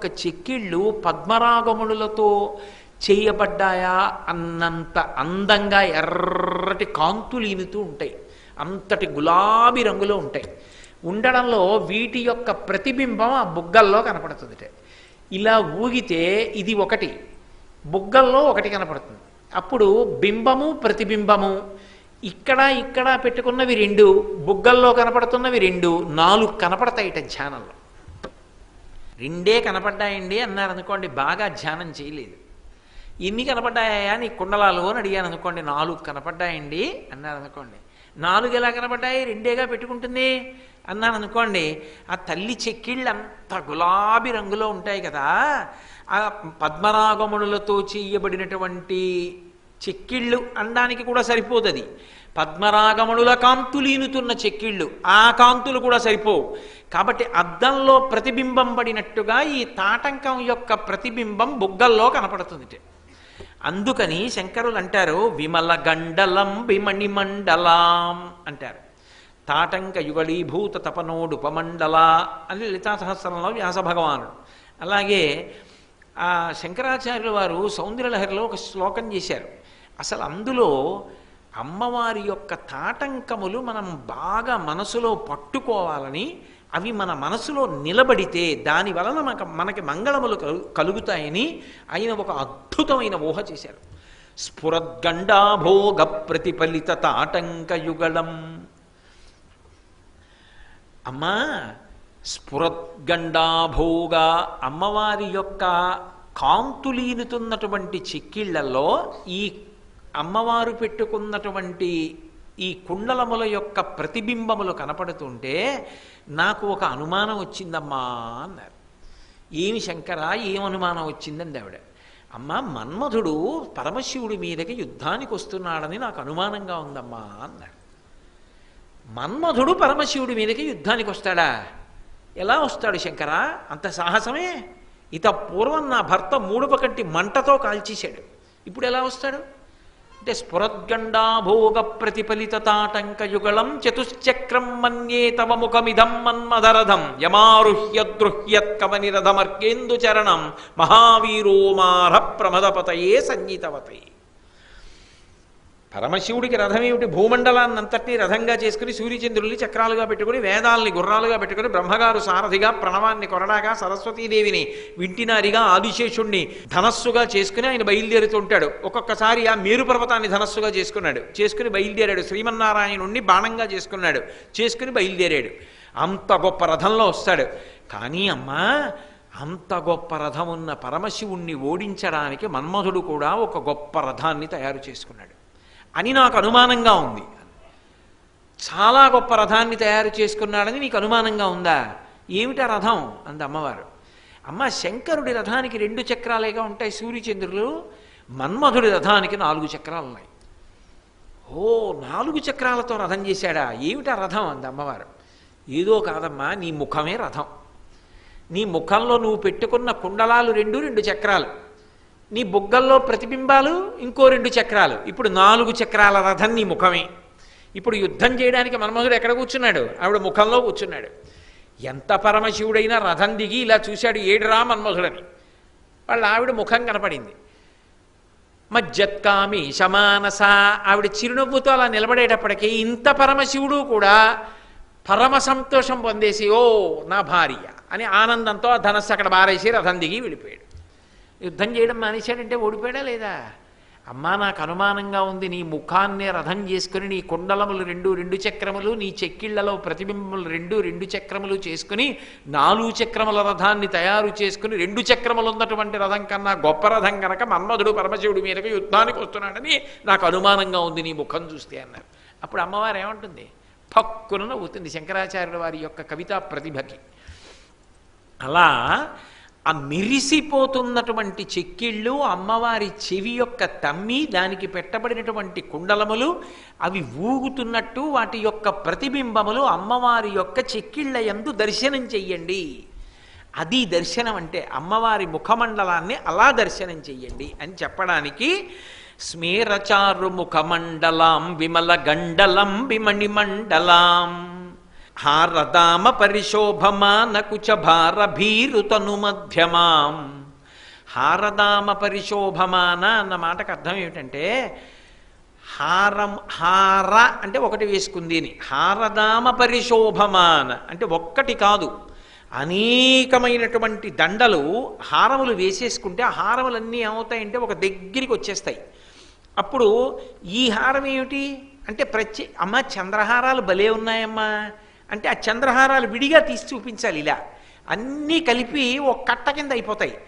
యొక్క చెక్కిళ్ళు పద్మరాగములతో చేయబడ్డాయా అన్నంత అందంగా ఎర్రటి కాంతులు ఈనుతూ ఉంటాయి. అంతటి గులాబీ రంగులో ఉంటాయి. ఉండడంలో వీటి యొక్క ప్రతిబింబం ఆ బుగ్గల్లో కనపడుతుంది ఇలా ఊగితే ఇది ఒకటి బుగ్గల్లో ఒకటి కనపడుతుంది. అప్పుడు బింబము ప్రతిబింబము ఇక్కడ ఇక్కడ పెట్టుకున్నవి రెండు బుగ్గల్లో కనపడుతున్నవి రెండు నాలుగు కనపడతాయిట ధ్యానంలో. రెండే కనపడ్డాయండి అన్నారు అనుకోండి బాగా ధ్యానం చేయలేదు. ఎన్ని కనపడ్డాయా? నీ కుండలాలు అని అడిగాను అనుకోండి నాలుగు కనపడ్డాయండి అన్నారు అనుకోండి. నాలుగు ఎలా కనపడ్డాయి? రెండేగా పెట్టుకుంటుంది అన్నాను అనుకోండి. ఆ తల్లి చెక్కిళ్ళు అంత గులాబీ రంగులో ఉంటాయి కదా ఆ పద్మరాగమునులతో చేయబడినటువంటి చెక్కిళ్ళు అనడానికి కూడా సరిపోతుంది. పద్మరాగముల కాంతులీనుతున్న చెక్కిళ్ళు ఆ కాంతులు కూడా సరిపోవు. కాబట్టి అద్దంలో ప్రతిబింబం పడినట్టుగా ఈ తాటంకం యొక్క ప్రతిబింబం బుగ్గల్లో కనపడుతుంది అందుకని శంకరులు అంటారు విమల గండలం విమణి మండలాం అంటారు. తాటంక యుగళీభూత తపనోడుపమండల అని లలితా సహస్రంలో వ్యాస భగవానుడు. అలాగే ఆ శంకరాచార్యుల వారు సౌందర్యలహరిలో ఒక శ్లోకం చేశారు. అసలు అందులో అమ్మవారి యొక్క తాటంకములు మనం బాగా మనసులో పట్టుకోవాలని అవి మన మనసులో నిలబడితే దాని వలన మనకు మనకి మంగళములు కలు కలుగుతాయని ఆయన ఒక అద్భుతమైన ఊహ చేశారు. స్ఫురద్గండాభోగ ప్రతిఫలిత తాటంకయుగళం అమ్మా స్ఫురద్గండాభోగ అమ్మవారి యొక్క కాంతులీనుతున్నటువంటి చిక్కిళ్ళలో ఈ అమ్మవారు పెట్టుకున్నటువంటి ఈ కుండలముల యొక్క ప్రతిబింబములు కనపడుతుంటే నాకు ఒక అనుమానం వచ్చిందమ్మా అన్నారు. ఏమి శంకర ఏం అనుమానం వచ్చిందండి ఆవిడ. అమ్మ మన్మధుడు పరమశివుడి మీదకి యుద్ధానికి వస్తున్నాడని నాకు అనుమానంగా ఉందమ్మా అన్నాడు మన్మధుడు పరమశివుడి మీదకి యుద్ధానికి వస్తాడా? ఎలా వస్తాడు శంకర? అంత సాహసమే? ఇత పూర్వం నా భర్త మూడుప కంటి మంటతో కాల్చేశాడు. ఇప్పుడు ఎలా వస్తాడు? అంటే స్ఫురద్గండాభోగ ప్రతిఫలిత తాటంక యుగళం చతుశ్చక్రం మన్యే తవ ముఖమిదం మన్మధరథం యమారుహ్యద్రుహ్యత్ కవనిరథమర్కేందు చరణం మహావీరోమార ప్రమదపతయే సంగీతవతయే. పరమశివుడికి రథం ఏమిటి? భూమండలాన్ని రథంగా చేసుకుని సూర్యచంద్రుల్ని చక్రాలుగా పెట్టుకుని వేదాల్ని గుర్రాలుగా పెట్టుకుని బ్రహ్మగారు సారథిగా ప్రణవాన్ని కొరడాగా సరస్వతీదేవిని వింటినారిగా ఆదిశేషుణ్ణి ధనస్సుగా చేసుకుని ఆయన బయలుదేరుతుంటాడు. ఒక్కొక్కసారి ఆ మేరు పర్వతాన్ని ధనస్సుగా చేసుకున్నాడు. చేసుకుని బయలుదేరాడు. శ్రీమన్నారాయణుణ్ణి బాణంగా చేసుకున్నాడు. చేసుకుని బయలుదేరాడు. అంత గొప్ప రథంలో వస్తాడు. కానీ అమ్మా అంత గొప్ప రథం ఉన్న పరమశివుణ్ణి ఓడించడానికి మన్మధుడు కూడా ఒక గొప్ప రథాన్ని తయారు చేసుకున్నాడు. అని నాకు అనుమానంగా ఉంది. చాలా గొప్ప రథాన్ని తయారు చేసుకున్నాడని నీకు అనుమానంగా ఉందా? ఏమిటా రథం? అంది అమ్మవారు. అమ్మ శంకరుడి రథానికి రెండు చక్రాలేగా ఉంటాయి సూర్యచంద్రులు. మన్మధుడి రథానికి నాలుగు చక్రాలు ఉన్నాయి ఓ నాలుగు చక్రాలతో రథం చేశాడా? ఏమిటా రథం? అంది అమ్మవారు. ఏదో కాదమ్మా నీ ముఖమే రథం. నీ ముఖంలో నువ్వు పెట్టుకున్న కుండలాలు రెండు రెండు చక్రాలు. నీ బుగ్గల్లో ప్రతిబింబాలు ఇంకో రెండు చక్రాలు. ఇప్పుడు నాలుగు చక్రాల రథం నీ ముఖమే. ఇప్పుడు యుద్ధం చేయడానికి మన్మధుడు ఎక్కడ కూర్చున్నాడు? ఆవిడ ముఖంలో కూర్చున్నాడు. ఎంత పరమశివుడైనా రథం దిగి ఇలా చూశాడు ఏడురా మన్మధుడని. వాళ్ళ ఆవిడ ముఖం కనపడింది. మజ్జత్కామి శమానస ఆవిడ చిరునవ్వుతో అలా నిలబడేటప్పటికీ ఇంత పరమశివుడు కూడా పరమ సంతోషం పొందేసి ఓ నా భార్య అని ఆనందంతో ఆ ధనస్సు అక్కడ బారేసి రథం దిగి వెళ్ళిపోయాడు. యుద్ధం చేయడం మానేశాడంటే ఓడిపోయాడా లేదా? అమ్మా నాకు అనుమానంగా ఉంది. నీ ముఖాన్నే రథం చేసుకుని నీ కుండలములు రెండు రెండు చక్రములు నీ చెక్కిళ్ళలో ప్రతిబింబములు రెండు రెండు చక్రములు చేసుకుని నాలుగు చక్రముల రథాన్ని తయారు చేసుకుని రెండు చక్రములు ఉన్నటువంటి రథం కన్నా గొప్ప రథం కనుక మన్మధుడు పరమశివుడి మీదకి యుద్ధానికి వస్తున్నాడని నాకు అనుమానంగా ఉంది నీ ముఖం చూస్తే అన్నారు. అప్పుడు అమ్మవారు ఏమంటుంది? పక్కున నవ్వుతుంది శంకరాచార్యుల వారి యొక్క కవితా ప్రతిభకి. అలా ఆ మెరిసిపోతున్నటువంటి చెక్కిళ్ళు అమ్మవారి చెవి యొక్క తమ్మి దానికి పెట్టబడినటువంటి కుండలములు అవి ఊగుతున్నట్టు వాటి యొక్క ప్రతిబింబములు అమ్మవారి యొక్క చెక్కిళ్ళ ఎందు దర్శనం చెయ్యండి. అది దర్శనం అంటే అమ్మవారి ముఖమండలాన్ని అలా దర్శనం చెయ్యండి అని చెప్పడానికి స్మేరచారు ముఖమండలాం విమల గండలం విమణిమండలాం. హారదామ పరిశోభమాన కుచభార భీరుతను మధ్యమాం హారదామ పరిశోభమాన అన్న మాటకు అర్థం ఏమిటంటే హారం హార అంటే ఒకటి వేసుకుంది అని హారదామ పరిశోభమాన అంటే ఒక్కటి కాదు. అనేకమైనటువంటి దండలు హారములు వేసేసుకుంటే ఆ హారములన్నీ ఏమవుతాయంటే ఒక దగ్గరికి వచ్చేస్తాయి అప్పుడు ఈ హారం ఏమిటి అంటే ప్రత్యే అమ్మ చంద్రహారాలు భలే ఉన్నాయమ్మా. అంటే ఆ చంద్రహారాలు విడిగా తీసి చూపించాలి ఇలా. అన్నీ కలిపి ఒక కట్ట కింద అయిపోతాయి.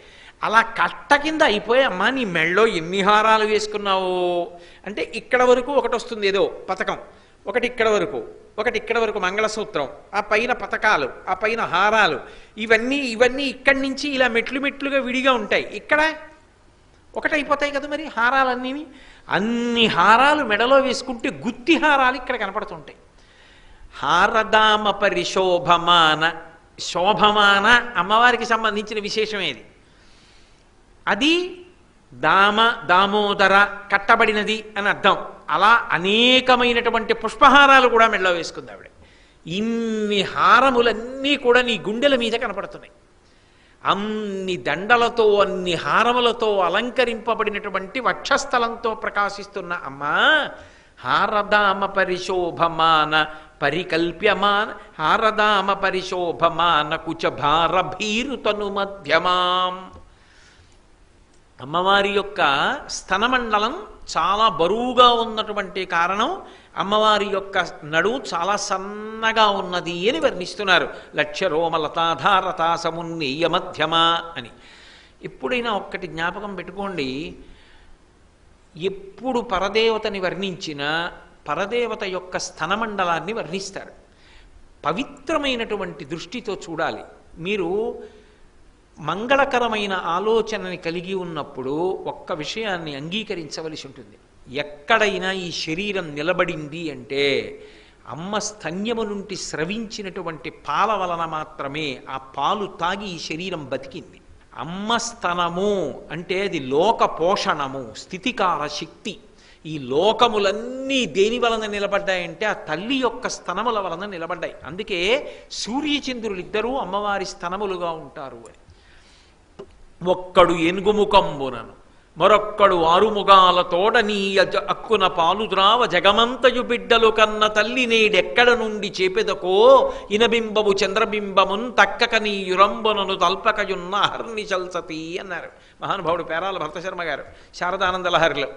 అలా కట్ట కింద అయిపోయి అమ్మా నీ మెళ్ళో ఎన్ని హారాలు వేసుకున్నావు? అంటే ఇక్కడ వరకు ఒకటి వస్తుంది ఏదో పథకం. ఒకటి ఇక్కడ వరకు ఒకటి ఇక్కడ వరకు మంగళసూత్రం ఆ పైన పథకాలు ఆ పైన హారాలు. ఇవన్నీ ఇవన్నీ ఇక్కడి నుంచి ఇలా మెట్లు మెట్లుగా విడిగా ఉంటాయి. ఇక్కడ ఒకటైపోతాయి కదా మరి హారాలన్నీ అన్ని హారాలు మెడలో వేసుకుంటే గుత్తి హారాలు ఇక్కడ కనపడుతుంటాయి. హారదామ పరిశోభమాన శోభమాన అమ్మవారికి సంబంధించిన విశేషమేది అది దామ దామోదర కట్టబడినది అని అర్థం. అలా అనేకమైనటువంటి పుష్పహారాలు కూడా మెడలో వేసుకుంది ఆవిడ. ఇన్ని హారములన్నీ కూడా నీ గుండెల మీద కనపడుతున్నాయి. అన్ని దండలతో అన్ని హారములతో అలంకరింపబడినటువంటి వక్షస్థలంతో ప్రకాశిస్తున్న అమ్మా హారదామ పరిశోభమాన పరికల్ప్యమాన హారదామ పరిశోభమాన కుచభార భీరుతను మధ్యమాం. అమ్మవారి యొక్క స్తనమండలం చాలా బరువుగా ఉన్నటువంటి కారణం అమ్మవారి యొక్క నడువు చాలా సన్నగా ఉన్నది అని వర్ణిస్తున్నారు. లక్ష్య రోమలతాధారతాసమున్నీయ మధ్యమా అని. ఎప్పుడైనా ఒక్కటి జ్ఞాపకం పెట్టుకోండి. ఎప్పుడు పరదేవతని వర్ణించినా పరదేవత యొక్క స్తనమండలాన్ని వర్ణిస్తారు పవిత్రమైనటువంటి దృష్టితో చూడాలి. మీరు మంగళకరమైన ఆలోచనని కలిగి ఉన్నప్పుడు ఒక్క విషయాన్ని అంగీకరించవలసి ఉంటుంది. ఎక్కడైనా ఈ శరీరం నిలబడింది అంటే అమ్మ స్తన్యము నుండి స్రవించినటువంటి పాల వలన మాత్రమే ఆ పాలు తాగి ఈ శరీరం బతికింది. అమ్మ స్తనము అంటే అది లోక పోషణము స్థితికార శక్తి. ఈ లోకములన్నీ దేని వలన నిలబడ్డాయంటే ఆ తల్లి యొక్క స్తనముల వలన నిలబడ్డాయి. అందుకే సూర్యచంద్రులిద్దరూ అమ్మవారి స్తనములుగా ఉంటారు అని. ఒక్కడు ఎనుగుముఖంబునను మరొక్కడు ఆరుముగాలతోడ నీ అక్కున పాలు ద్రావ జగమంతయు బిడ్డలు కన్న తల్లి నేడెక్కడ నుండి చేపెదకో ఇనబింబము చంద్రబింబమున్ తక్కక నీ యురంబునను తల్పకయున్న అహర్ని చల్సతి అన్నారు. మహానుభావుడు పేరాల భరతశర్మ గారు శారదానంద లహరిలో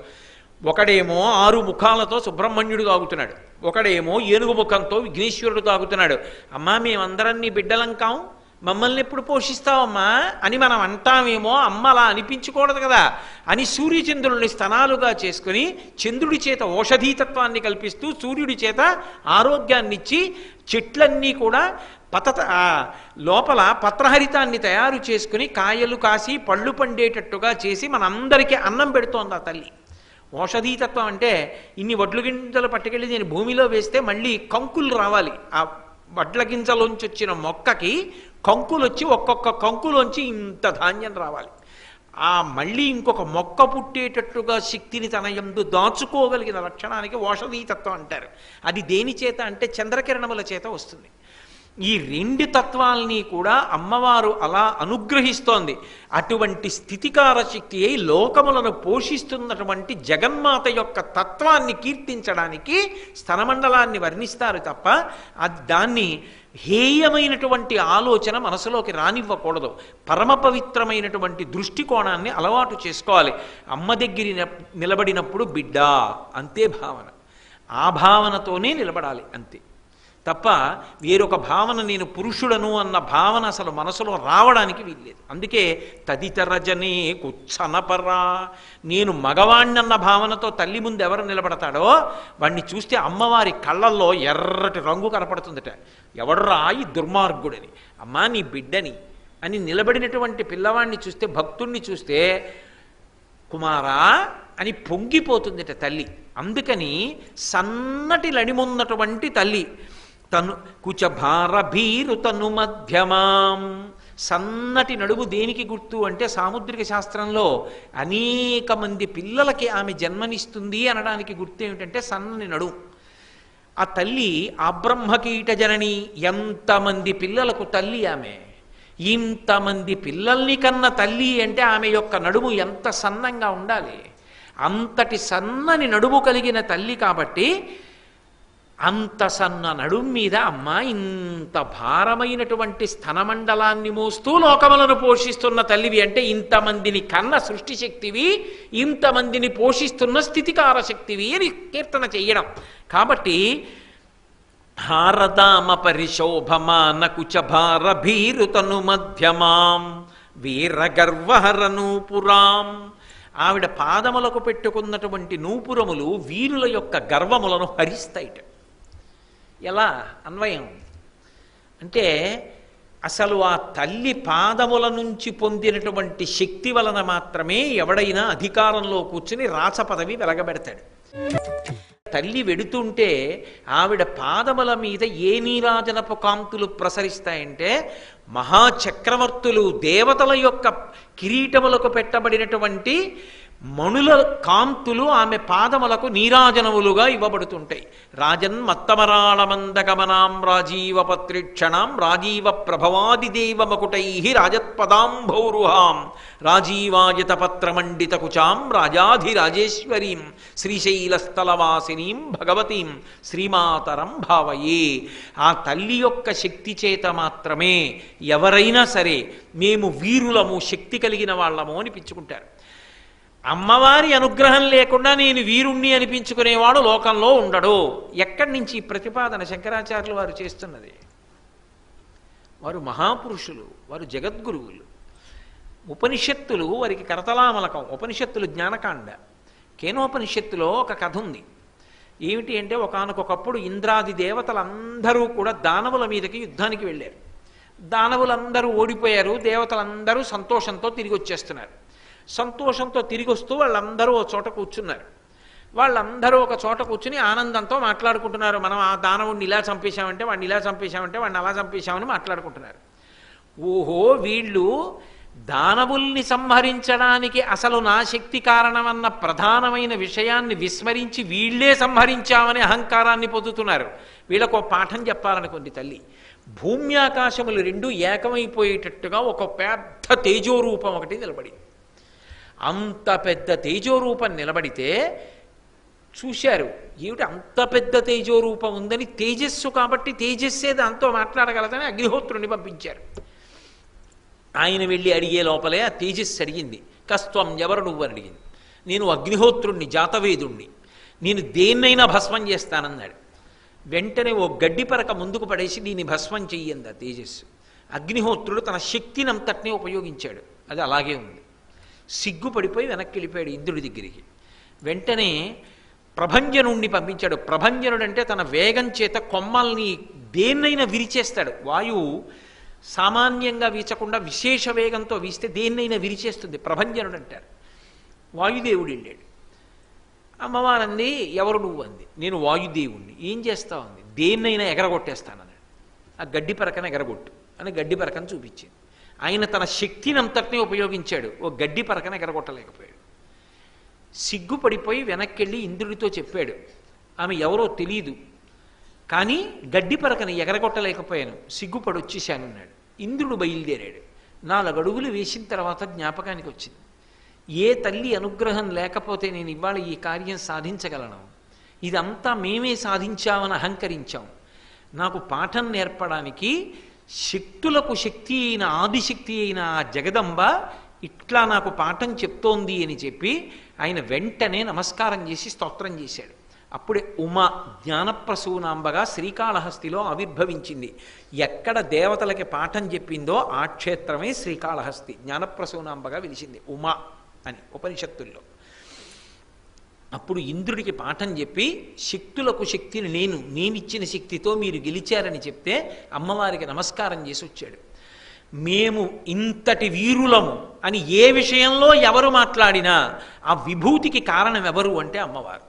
ఒకడేమో ఆరు ముఖాలతో సుబ్రహ్మణ్యుడు తాగుతున్నాడు. ఒకడేమో ఏనుగు ముఖంతో విఘ్నేశ్వరుడు తాగుతున్నాడు. అమ్మా మేమందరం నీ బిడ్డలం కాం. మమ్మల్ని ఎప్పుడు పోషిస్తావమ్మా? అని మనం అంటామేమో అమ్మ అలా అనిపించకూడదు కదా. అని సూర్యచంద్రుల్ని స్థనాలుగా చేసుకుని చంద్రుడి చేత ఔషధీతత్వాన్ని కల్పిస్తూ సూర్యుడి చేత ఆరోగ్యాన్నిచ్చి చెట్లన్నీ కూడా పత లోపల పత్రహరితాన్ని తయారు చేసుకుని కాయలు కాసి పళ్ళు పండేటట్టుగా చేసి మనందరికీ అన్నం పెడుతోంది ఆ తల్లి? ఔషధీతత్వం అంటే ఇన్ని వడ్లు గింజలు పట్టుకెళ్ళి నేను భూమిలో వేస్తే మళ్ళీ కంకులు రావాలి. ఆ వడ్ల గింజలోంచి వచ్చిన మొక్కకి కంకులు వచ్చి ఒక్కొక్క కంకులోంచి ఇంత ధాన్యం రావాలి. ఆ మళ్ళీ ఇంకొక మొక్క పుట్టేటట్టుగా శక్తిని తన ఎందు దాచుకోగలిగిన లక్షణానికి ఔషధీతత్వం అంటారు. అది దేని చేత అంటే చంద్రకిరణముల చేత వస్తుంది. ఈ రెండు తత్వాల్ని కూడా అమ్మవారు అలా అనుగ్రహిస్తోంది. అటువంటి స్థితికార శక్తి అయి లోకములను పోషిస్తున్నటువంటి జగన్మాత యొక్క తత్వాన్ని కీర్తించడానికి స్థనమండలాన్ని వర్ణిస్తారు తప్ప అది దాన్ని హేయమైనటువంటి ఆలోచన మనసులోకి రానివ్వకూడదు. పరమ పవిత్రమైనటువంటి దృష్టికోణాన్ని అలవాటు చేసుకోవాలి. అమ్మ దగ్గర నిలబడినప్పుడు బిడ్డ అంతే భావన. ఆ భావనతోనే నిలబడాలి అంతే. తప్ప వేరొక భావన నేను పురుషుడను అన్న భావన అసలు మనసులో రావడానికి వీల్లేదు. అందుకే తదితరజనే కుచ్చనపరా నేను మగవాణ్ణన్న భావనతో తల్లి ముందు ఎవరు నిలబడతాడో వాణ్ణి చూస్తే అమ్మవారి కళ్ళల్లో ఎర్రటి రంగు కనపడుతుందట. ఎవడరా ఈ దుర్మార్గుడని. అమ్మా నీ బిడ్డని అని నిలబడినటువంటి పిల్లవాడిని చూస్తే భక్తుణ్ణి చూస్తే కుమారా అని పొంగిపోతుందిట తల్లి. అందుకని సన్నటి లడిమున్నటువంటి తల్లి తను కుచభార భీరు తను మధ్యమాం సన్నటి నడుము దేనికి గుర్తు అంటే సాముద్రిక శాస్త్రంలో అనేక మంది పిల్లలకి ఆమె జన్మనిస్తుంది అనడానికి గుర్తు ఏమిటంటే సన్నని నడుము. ఆ తల్లి అబ్రహ్మకీట జనని ఎంతమంది పిల్లలకు తల్లి ఆమె. ఇంతమంది పిల్లల్ని కన్న తల్లి అంటే ఆమె యొక్క నడుము ఎంత సన్నంగా ఉండాలి? అంతటి సన్నని నడుము కలిగిన తల్లి కాబట్టి అంత సన్న నడుం మీద అమ్మ ఇంత భారమైనటువంటి స్థనమండలాన్ని మోస్తూ లోకములను పోషిస్తున్న తల్లివి అంటే ఇంతమందిని కన్న సృష్టి శక్తివి ఇంతమందిని పోషిస్తున్న స్థితికార శక్తివి అని కీర్తన చెయ్యడం. కాబట్టి హారదామ పరిశోభమాన కుచభార భీరుతను మధ్యమాం వీరగర్వహర నూపురాం ఆవిడ పాదములకు పెట్టుకున్నటువంటి నూపురములు వీరుల యొక్క గర్వములను హరిస్తాయిట. ఎలా? అన్వయం. అంటే అసలు ఆ తల్లి పాదముల నుంచి పొందినటువంటి శక్తి వలన మాత్రమే ఎవడైనా అధికారంలో కూర్చుని రాచ పదవి వెలగబెడతాడు. తల్లి వెడుతుంటే ఆవిడ పాదముల మీద ఏ నీరాజనపు కాంతులు ప్రసరిస్తాయంటే మహాచక్రవర్తులు దేవతల యొక్క కిరీటములకు పెట్టబడినటువంటి మణుల కాంతులు ఆమె పాదములకు నీరాజనములుగా ఇవ్వబడుతుంటాయి. రాజన్ మత్తమరాళమందగమనాం రాజీవ పత్రిక్షణాం రాజీవ ప్రభవాదిదేవ మకుటై రాజత్పదాంభౌరుహాం రాజీవాయత పత్రమండిత కుచాం రాజాధిరాజేశ్వరీం శ్రీశైలస్థలవాసినీం భగవతీం శ్రీమాతరం భావయే. ఆ తల్లి యొక్క శక్తి చేత మాత్రమే ఎవరైనా సరే మేము వీరులము శక్తి కలిగిన వాళ్ళము అనిపించుకుంటారు. అమ్మవారి అనుగ్రహం లేకుండా నేను వీరుణ్ణి అనిపించుకునేవాడు లోకంలో ఉండడు. ఎక్కడి నుంచి ఈ ప్రతిపాదన శంకరాచార్యులు వారు చేస్తున్నది? వారు మహాపురుషులు వారు జగద్గురువులు ఉపనిషత్తులు వారికి కరతలామలకం ఉపనిషత్తులు జ్ఞానకాండ. కేనోపనిషత్తులో ఒక కథ ఉంది. ఏమిటి అంటే ఒకనకొకప్పుడు ఇంద్రాది దేవతలందరూ కూడా దానవుల మీదకి యుద్ధానికి వెళ్ళారు. దానవులందరూ ఓడిపోయారు దేవతలందరూ సంతోషంతో తిరిగి వచ్చేస్తున్నారు సంతోషంతో తిరిగి వస్తూ వాళ్ళందరూ ఒక చోట కూర్చున్నారు. వాళ్ళందరూ ఒక చోట కూర్చుని ఆనందంతో మాట్లాడుకుంటున్నారు. మనం ఆ దానవుడిని ఇలా చంపేశామంటే వాడిని ఇలా చంపేశామంటే వాడిని అలా చంపేశామని మాట్లాడుకుంటున్నారు. ఓహో వీళ్ళు దానవుల్ని సంహరించడానికి అసలు నా శక్తి కారణమన్న ప్రధానమైన విషయాన్ని విస్మరించి వీళ్ళే సంహరించామని అహంకారాన్ని పొందుతున్నారు. వీళ్ళకు ఒక పాఠం చెప్పాలనుకుంది తల్లి. భూమ్యాకాశములు రెండు ఏకమైపోయేటట్టుగా ఒక పెద్ద తేజోరూపం ఒకటి నిలబడింది. అంత పెద్ద తేజోరూపం నిలబడితే చూశారు ఏమిటి అంత పెద్ద తేజోరూపం ఉందని తేజస్సు కాబట్టి తేజస్సే దాంతో మాట్లాడగలదని అగ్నిహోత్రుని పంపించారు. ఆయన వెళ్ళి అడిగే లోపలే ఆ తేజస్సు అడిగింది. కస్త్వం ఎవరు నువ్వు అని అడిగింది. నేను అగ్నిహోత్రుణ్ణి జాతవేదుణ్ణి. నేను దేన్నైనా భస్మం చేస్తానన్నాడు. వెంటనే ఓ గడ్డి పరక ముందుకు పడేసి దీన్ని భస్మం చెయ్యింది ఆ తేజస్సు. అగ్నిహోత్రుడు తన శక్తిని అంతటినీ ఉపయోగించాడు. అది అలాగే ఉంది. సిగ్గుపడిపోయి వెనక్కి వెళ్ళిపోయాడు ఇంద్రుడి దగ్గరికి. వెంటనే ప్రభంజనుణ్ణి పంపించాడు. ప్రభంజనుడు అంటే తన వేగం చేత కొమ్మల్ని దేన్నైనా విరిచేస్తాడు. వాయువు సామాన్యంగా వీచకుండా విశేష వేగంతో వీస్తే దేన్నైనా విరిచేస్తుంది. ప్రభంజనుడు అంటారు వాయుదేవుడు వెళ్ళాడు. అమ్మవారంది ఎవరు నువ్వు అంది. నేను వాయుదేవుణ్ణి. ఏం చేస్తావు అంది. దేన్నైనా ఎగరగొట్టేస్తానన్నాడు. ఆ గడ్డి పరకన ఎగరగొట్టు అని గడ్డి పరకను చూపించింది. ఆయన తన శక్తిని అంతటినీ ఉపయోగించాడు. ఓ గడ్డి పరకన ఎగరగొట్టలేకపోయాడు. సిగ్గుపడిపోయి వెనక్కెళ్ళి ఇంద్రుడితో చెప్పాడు ఆమె ఎవరో తెలియదు కానీ గడ్డి పరకని ఎగరగొట్టలేకపోయాను సిగ్గుపడి వచ్చేసానన్నాడు ఇంద్రుడు బయలుదేరాడు. నాలుగు అడుగులు వేసిన తర్వాత జ్ఞాపకానికి వచ్చింది. ఏ తల్లి అనుగ్రహం లేకపోతే నేను ఇవాళ ఈ కార్యం సాధించగలను? ఇదంతా మేమే సాధించామని అహంకరించాం. నాకు పాఠం నేర్పడానికి శక్తులకు శక్తి అయిన ఆదిశక్తి అయిన ఆ జగదంబ ఇట్లా నాకు పాఠం చెప్తోంది అని చెప్పి ఆయన వెంటనే నమస్కారం చేసి స్తోత్రం చేశాడు. అప్పుడే ఉమ జ్ఞానప్రసూనాంబగా శ్రీకాళహస్తిలో ఆవిర్భవించింది. ఎక్కడ దేవతలకి పాఠం చెప్పిందో ఆ క్షేత్రమే శ్రీకాళహస్తి జ్ఞానప్రసూనాంబగా వెలిసింది ఉమ అని ఉపనిషత్తుల్లో. అప్పుడు ఇంద్రుడికి పాఠం చెప్పి శక్తులకు శక్తిని నేను నేనిచ్చిన శక్తితో మీరు గెలిచారని చెప్తే అమ్మవారికి నమస్కారం చేసి వచ్చాడు. మేము ఇంతటి వీరులము అని ఏ విషయంలో ఎవరు మాట్లాడినా ఆ విభూతికి కారణం ఎవరు అంటే అమ్మవారు.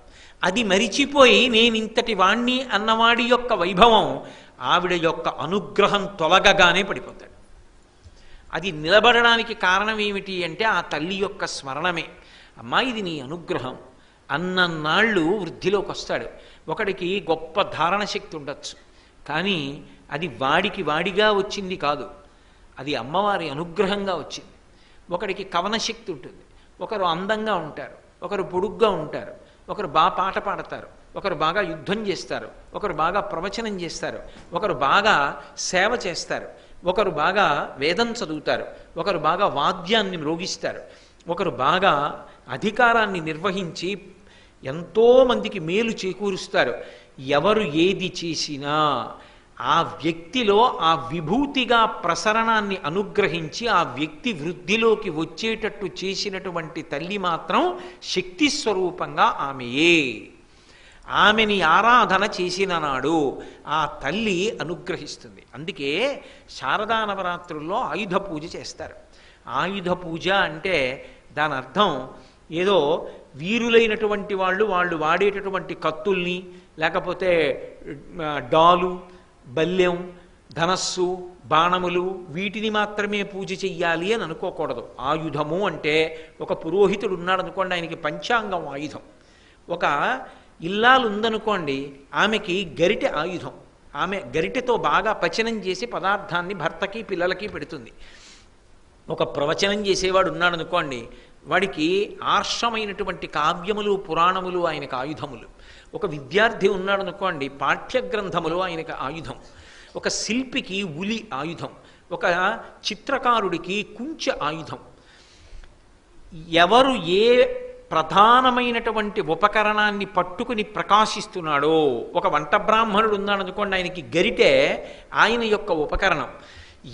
అది మరిచిపోయి నేను ఇంతటి వాణ్ణి అన్నవాడి యొక్క వైభవం ఆవిడ యొక్క అనుగ్రహం తొలగగానే పడిపోతాడు. అది నిలబడడానికి కారణం ఏమిటి అంటే ఆ తల్లి యొక్క స్మరణమే. అమ్మా ఇది నీ అనుగ్రహం. అన్నన్నాళ్ళు వృద్ధిలోకి వస్తాడు ఒకడికి గొప్ప ధారణ శక్తి ఉండొచ్చు. కానీ అది వాడికి వాడిగా వచ్చింది కాదు. అది అమ్మవారి అనుగ్రహంగా వచ్చింది. ఒకడికి కవన శక్తి ఉంటుంది. ఒకరు అందంగా ఉంటారు. ఒకరు పొడుగ్గా ఉంటారు. ఒకరు బాగా పాట పాడతారు. ఒకరు బాగా యుద్ధం చేస్తారు. ఒకరు బాగా ప్రవచనం చేస్తారు. ఒకరు బాగా సేవ చేస్తారు. ఒకరు బాగా వేదం చదువుతారు. ఒకరు బాగా వాద్యాన్ని మ్రోగిస్తారు. ఒకరు బాగా అధికారాన్ని నిర్వహించి ఎంతోమందికి మేలు చేకూరుస్తారు. ఎవరు ఏది చేసినా ఆ వ్యక్తిలో ఆ విభూతిగా ప్రసరణాన్ని అనుగ్రహించి ఆ వ్యక్తి వృద్ధిలోకి వచ్చేటట్టు చేసినటువంటి తల్లి మాత్రం శక్తి స్వరూపంగా ఆమెయే. ఆమెని ఆరాధన చేసిన నాడు ఆ తల్లి అనుగ్రహిస్తుంది. అందుకే శారదా నవరాత్రుల్లో ఆయుధ పూజ చేస్తారు. ఆయుధ పూజ అంటే దాని అర్థం ఏదో వీరులైనటువంటి వాళ్ళు వాళ్ళు వాడేటటువంటి కత్తుల్ని లేకపోతే డాలు బల్యం ధనస్సు బాణములు వీటిని మాత్రమే పూజ చెయ్యాలి అని అనుకోకూడదు. ఆయుధము అంటే ఒక పురోహితుడు ఉన్నాడు అనుకోండి ఆయనకి పంచాంగం ఆయుధం. ఒక ఇల్లాలు ఉందనుకోండి ఆమెకి గరిటె ఆయుధం. ఆమె గరిటెతో బాగా పచనం చేసి పదార్థాన్ని భర్తకి పిల్లలకి పెడుతుంది. ఒక ప్రవచనం చేసేవాడు ఉన్నాడు అనుకోండి వాడికి ఆర్షమైనటువంటి కావ్యములు పురాణములు ఆయనకు ఆయుధములు. ఒక విద్యార్థి ఉన్నాడు అనుకోండి పాఠ్యగ్రంథములు ఆయనకు ఆయుధం. ఒక శిల్పికి ఉలి ఆయుధం. ఒక చిత్రకారుడికి కుంచె ఆయుధం. ఎవరు ఏ ప్రధానమైనటువంటి ఉపకరణాన్ని పట్టుకుని ప్రకాశిస్తున్నాడో ఒక వంట బ్రాహ్మణుడు ఉన్నాడు అనుకోండి ఆయనకి గరిటె ఆయన యొక్క ఉపకరణం.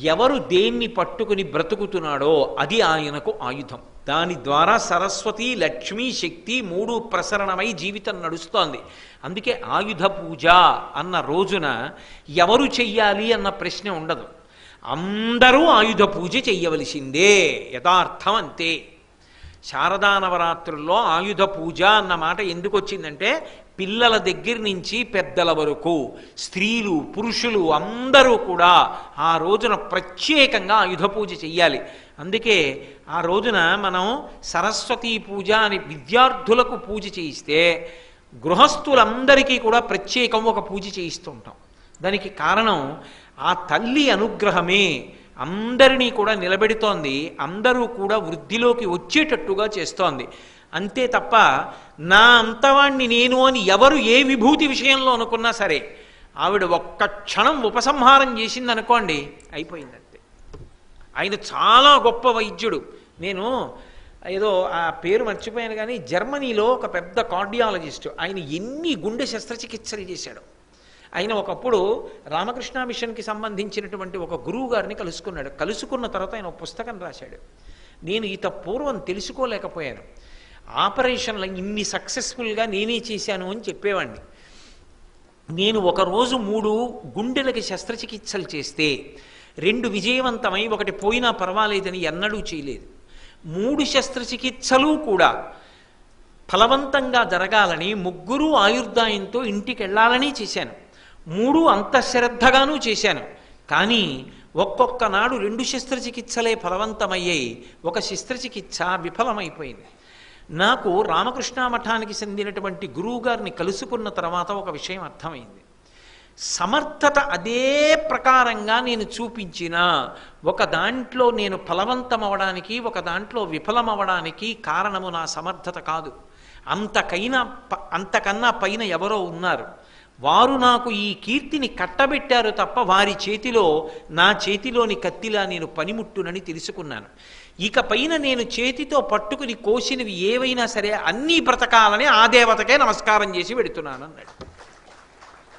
ఎవరు దేన్ని పట్టుకుని బ్రతుకుతున్నాడో అది ఆయనకు ఆయుధం. దాని ద్వారా సరస్వతి లక్ష్మీ శక్తి మూడు ప్రసరణమై జీవితం నడుస్తోంది. అందుకే ఆయుధ పూజ అన్న రోజున ఎవరు చెయ్యాలి అన్న ప్రశ్న ఉండదు. అందరూ ఆయుధ పూజ చెయ్యవలసిందే యథార్థం అంతే శారదా నవరాత్రుల్లో ఆయుధ పూజ అన్న మాట ఎందుకు వచ్చిందంటే పిల్లల దగ్గర నుంచి పెద్దల వరకు స్త్రీలు పురుషులు అందరూ కూడా ఆ రోజున ప్రత్యేకంగా ఆయుధ పూజ చెయ్యాలి. అందుకే ఆ రోజున మనం సరస్వతీ పూజ అని విద్యార్థులకు పూజ చేయిస్తే గృహస్థులందరికీ కూడా ప్రత్యేకం ఒక పూజ చేయిస్తూ ఉంటాం. దానికి కారణం ఆ తల్లి అనుగ్రహమే అందరినీ కూడా నిలబెడుతోంది అందరూ కూడా వృద్ధిలోకి వచ్చేటట్టుగా చేస్తోంది. అంతే తప్ప నా అంతవాణ్ణి నేను అని ఎవరు ఏ విభూతి విషయంలో అనుకున్నా సరే ఆవిడ ఒక్క క్షణం ఉపసంహారం చేసింది అనుకోండి అయిపోయింది అంతే ఆయన చాలా గొప్ప వైద్యుడు. నేను ఏదో ఆ పేరు మర్చిపోయాను కానీ జర్మనీలో ఒక పెద్ద కార్డియాలజిస్ట్ ఆయన ఎన్ని గుండె శస్త్రచికిత్సలు చేశాడు. ఆయన ఒకప్పుడు రామకృష్ణ మిషన్కి సంబంధించినటువంటి ఒక గురువు గారిని కలుసుకున్నాడు. కలుసుకున్న తర్వాత ఆయన ఒక పుస్తకం రాశాడు. నేను ఈత పూర్వం తెలుసుకోలేకపోయాను. ఆపరేషన్లు ఇన్ని సక్సెస్ఫుల్గా నేనే చేశాను అని చెప్పేవాడిని. నేను ఒకరోజు మూడు గుండెలకి శస్త్రచికిత్సలు చేస్తే రెండు విజయవంతమై ఒకటి పోయినా పర్వాలేదని ఎన్నడూ చేయలేదు. మూడు శస్త్రచికిత్సలు కూడా ఫలవంతంగా జరగాలని ముగ్గురు ఆయుర్దాయంతో ఇంటికి వెళ్ళాలని చేశాను. మూడు అంత శ్రద్ధగానూ చేశాను. కానీ ఒక్కొక్క నాడు రెండు శస్త్రచికిత్సలే ఫలవంతమయ్యాయి ఒక శస్త్రచికిత్స విఫలమైపోయింది. నాకు రామకృష్ణ మఠానికి చెందినటువంటి గురువు గారిని కలుసుకున్న తర్వాత ఒక విషయం అర్థమైంది. సమర్థత అదే ప్రకారంగా నేను చూపించిన ఒక దాంట్లో నేను ఫలవంతమవడానికి ఒక దాంట్లో విఫలమవడానికి కారణము నా సమర్థత కాదు. అంతకైనా అంతకన్నా పైన ఎవరో ఉన్నారు. వారు నాకు ఈ కీర్తిని కట్టబెట్టారు తప్ప వారి చేతిలో నా చేతిలోని కత్తిలా నేను పనిముట్టునని తెలుసుకున్నాను. ఇక పైన నేను చేతితో పట్టుకుని కోసినవి ఏవైనా సరే అన్నీ బ్రతకాలని ఆ దేవతకే నమస్కారం చేసి పెడుతున్నాను అన్నాడు.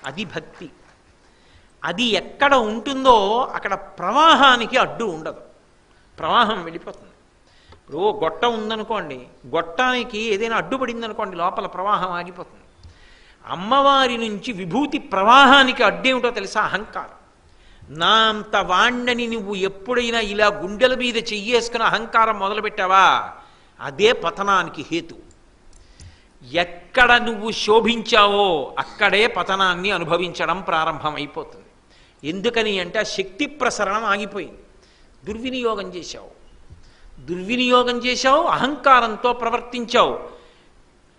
అది భక్తి. అది ఎక్కడ ఉంటుందో అక్కడ ప్రవాహానికి అడ్డు ఉండదు. ప్రవాహం వెళ్ళిపోతుంది. ఇప్పుడు గొట్ట ఉందనుకోండి గొట్టానికి ఏదైనా అడ్డుపడింది అనుకోండి లోపల ప్రవాహం ఆగిపోతుంది. అమ్మవారి నుంచి విభూతి ప్రవాహానికి అడ్డేమిటో తెలుసా? అహంకారం. నా అంత వాణ్ణని నువ్వు ఎప్పుడైనా ఇలా గుండెల మీద చెయ్యేసుకుని అహంకారం మొదలుపెట్టావా? అదే పతనానికి హేతు. ఎక్కడ నువ్వు శోభించావో అక్కడే పతనాన్ని అనుభవించడం ప్రారంభమైపోతుంది. ఎందుకని అంటే ఆ శక్తి ప్రసరణం ఆగిపోయింది. దుర్వినియోగం చేశావు. దుర్వినియోగం చేశావు అహంకారంతో ప్రవర్తించావు.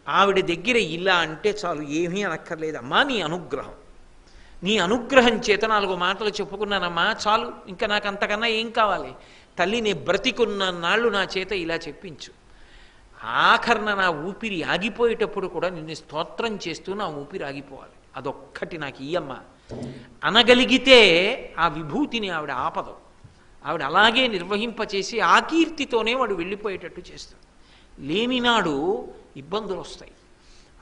ఆవిడ దగ్గర ఇలా అంటే చాలు ఏమీ అనక్కర్లేదమ్మా నీ అనుగ్రహం. నీ అనుగ్రహం చేత నాలుగు మాటలు చెప్పుకున్నానమ్మా చాలు ఇంకా నాకు అంతకన్నా ఏం కావాలి? తల్లి నీ బ్రతికున్న నాళ్ళు నా చేత ఇలా చెప్పించు. ఆఖరణ నా ఊపిరి ఆగిపోయేటప్పుడు కూడా నిన్ను స్తోత్రం చేస్తూ నా ఊపిరి ఆగిపోవాలి. అదొక్కటి నాకు ఇయ్యమ్మా. అనగలిగితే ఆ విభూతిని ఆవిడ ఆపదు. ఆవిడ అలాగే నిర్వహింపచేసి ఆ కీర్తితోనే వాడు వెళ్ళిపోయేటట్టు చేస్తాడు. లేనినాడు ఇబ్బందులు వస్తాయి.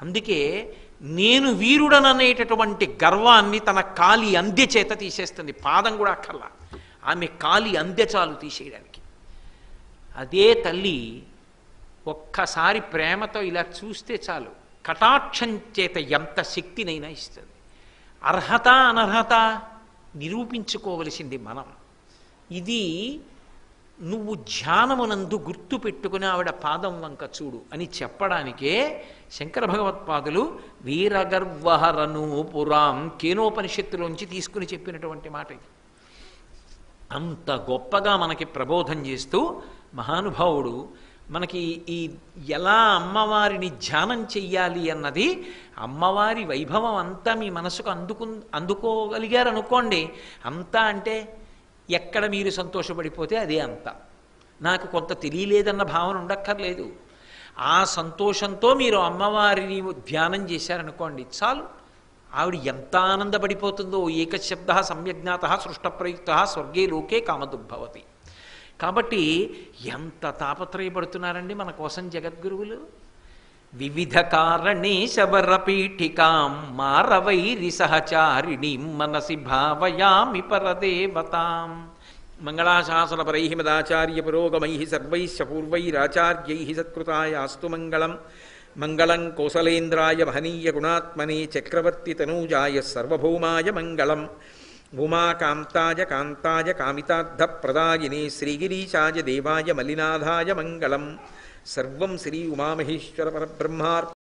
అందుకే నేను వీరుడననేటటువంటి గర్వాన్ని తన కాలి అంద్య చేత తీసేస్తుంది. పాదం కూడా అక్కర్లా. ఆమె కాలి అందె చాలు తీసేయడానికి. అదే తల్లి ఒక్కసారి ప్రేమతో ఇలా చూస్తే చాలు. కటాక్షం చేత ఎంత శక్తినైనా ఇస్తుంది. అర్హత అనర్హత నిరూపించుకోవలసింది మనం. ఇది నువ్వు ధ్యానమునందు గుర్తు పెట్టుకుని ఆవిడ పాదం వంక చూడు అని చెప్పడానికే శంకర భగవత్పాదులు వీరగర్వహరను పురాం కేనోపనిషత్తులోంచి తీసుకుని చెప్పినటువంటి మాట ఇది. అంత గొప్పగా మనకి ప్రబోధం చేస్తూ మహానుభావుడు మనకి ఈ ఎలా అమ్మవారిని ధ్యానం చెయ్యాలి అన్నది అమ్మవారి వైభవం అంతా మీ మనసుకు అందుకు అందుకోగలిగారనుకోండి అంతా అంటే ఎక్కడ మీరు సంతోషపడిపోతే అదే అంత. నాకు కొంత తెలియలేదన్న భావన ఉండక్కర్లేదు. ఆ సంతోషంతో మీరు అమ్మవారిని ధ్యానం చేశారనుకోండి చాలు. ఆవిడ ఎంత ఆనందపడిపోతుందో ఏకశబ్ద సమ్యజ్ఞాత సృష్టప్రయుక్త స్వర్గే లోకే కామదుర్భవతి. కాబట్టి ఎంత తాపత్రయపడుతున్నారండి మన కోసం జగద్గురువులు? వివిధ కారణే శబరపీఠికాం మారవైరి సహచారిణీం మనసి భావయామి పరదేవతాం మంగళాశాసనపరై మదాచార్య పురోగమై సర్వైశ్చ పూర్వైరాచార్యై సత్కృతాయాస్తు మంగళం మంగళం కోసలేంద్రాయ మహనీయ గుణాత్మనే చక్రవర్తి తనూజాయ సర్వభౌమాయ మంగళం ఉమాకాంతాయ కాంతాయ కామితార్థప్రదాయినే శ్రీగిరీశాయ దేవాయ మలినాథాయ మంగళం సర్వం శ్రీ ఉమామహేశ్వర పరబ్రహ్మార్